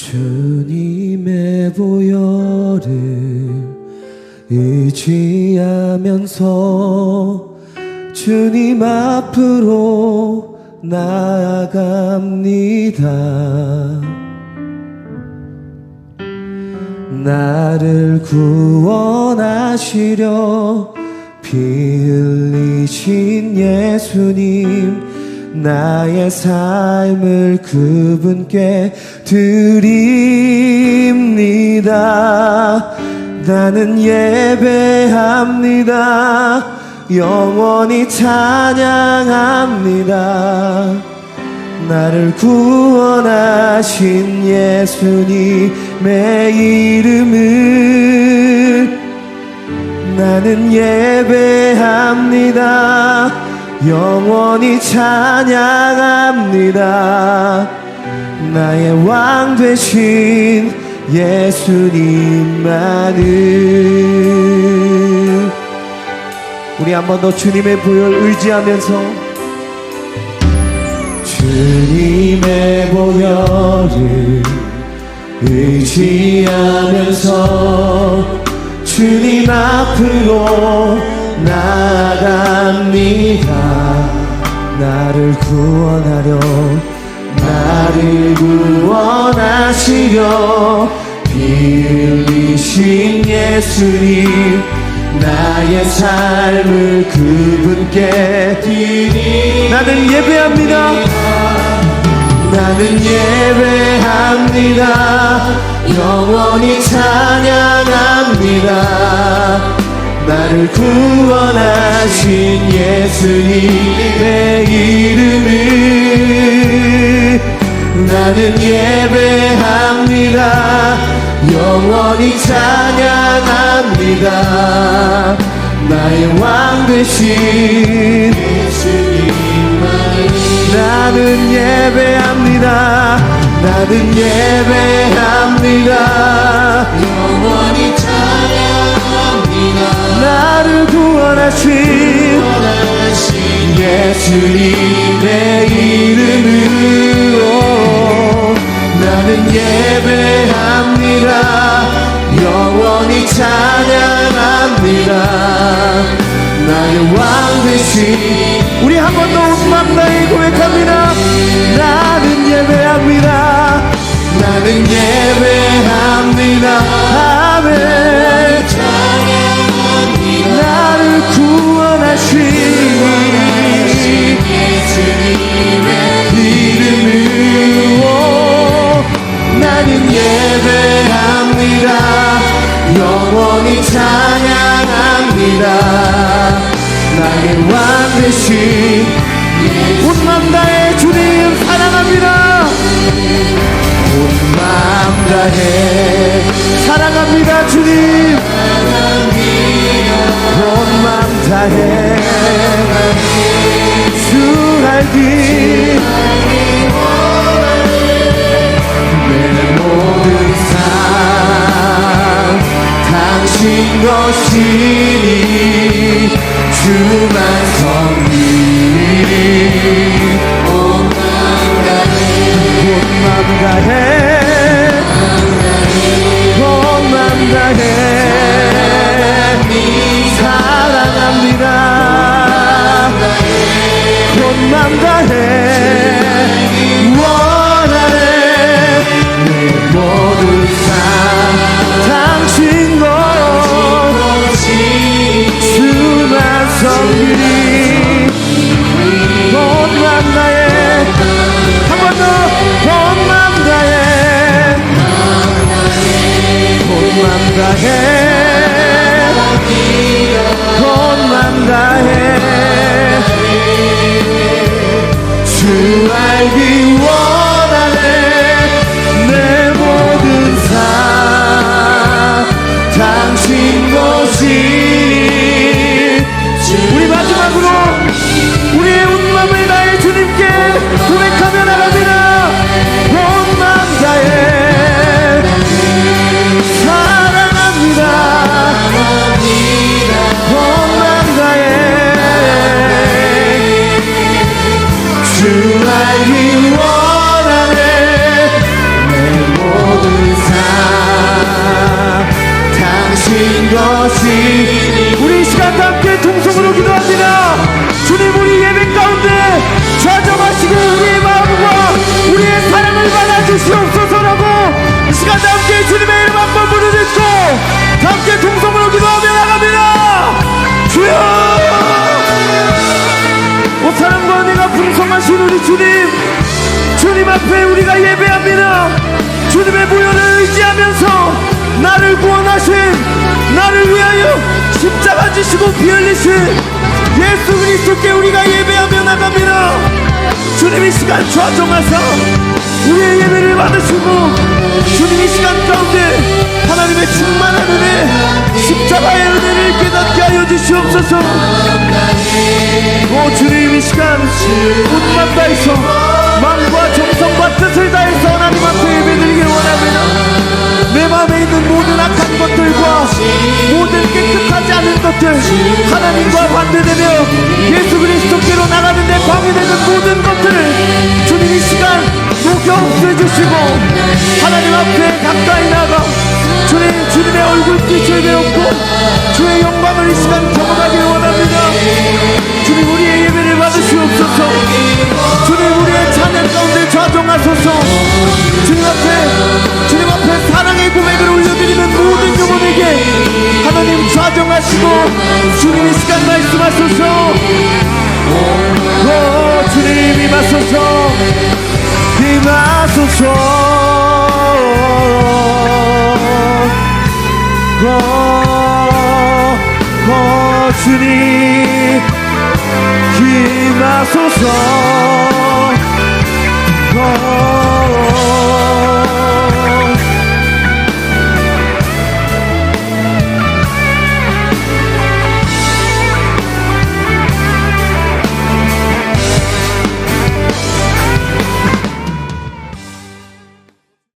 주님의 보혈을 의지하면서 주님 앞으로 나아갑니다. 나를 구원하시려 피 흘리신 예수님 나의 삶을 그분께 드립니다. 나는 예배합니다. 영원히 찬양합니다. 나를 구원하신 예수님의 이름을 나는 예배합니다. 영원히 찬양합니다. 나의 왕 되신 예수님만을 우리 한 번 더 주님의 보혈 의지하면서 주님의 보혈을 의지하면서 주님 앞으로 나아갑니다. 나를 구원하려 나를 구원하시려. 피 흘리신 예수님 나의 삶을 그분께 드리 나는 예배합니다. 나는 예배합니다. 영원히 찬양합니다 나를 구원하신 예수님의 이름을 나는 예배합니다. 영원히 찬양합니다. 나의 왕 되신 나는 예배합니다. 나는 예배합니다 원하신 예수님의 이름으로 나는 예배합니다. 영원히 찬양합니다. 나의 왕 되신 우리 한 번더 웃만 나의 고백합니다. 나는 예배합니다 예배합니다. 영원히 찬양합니다. 나의 왕 되신 온맘 다해 주님 사랑합니다. 온맘 다해 다해. 주 알기 원 기도합니다. 주님 우리 예배 가운데 좌정하시고 우리의 마음과 우리의 사랑을 받아주시옵소서라고 이 시간 다 함께 주님의 이름 한번 부르짖고 다 함께 통성으로 기도하며 나갑니다. 주여! 오 사랑과 은혜가 풍성하신 우리 주님 주님 앞에 우리가 예배합니다. 주님의 무연을 의지하면서 나를 구원하신 나를 위하여 십자가 예수 그리스도께 우리가 예배하며 나갑니다. 주님 이 시간 좌정하사 우리의 예배를 받으시고 주님 이 시간 가운데 하나님의 충만한 은혜 십자가의 은혜를 깨닫게 하여 주시옵소서. 오 주님 이 시간 웃만 다해서 마음과 정성과 뜻을 다해서 하나님 앞에 예배드리길 원합니다. 내 마음에 있는 모든 악한 것들과 하나님과 반대되며 예수 그리스도께로 나가는 데 방해되는 모든 것들을 주님 이 시간 녹여 없애 주시고 하나님 앞에 가까이 나가 주님 주님의 얼굴빛을 배웠고 주의 영광을 이 시간 경험하길 원합니다. 주님 우리의 예배를 받으시옵소서. 주님 우리의 찬양 가운데 좌정하소서. 주님 앞에 주님 앞에 사랑의 고백을 올려드리는 주님 임하소서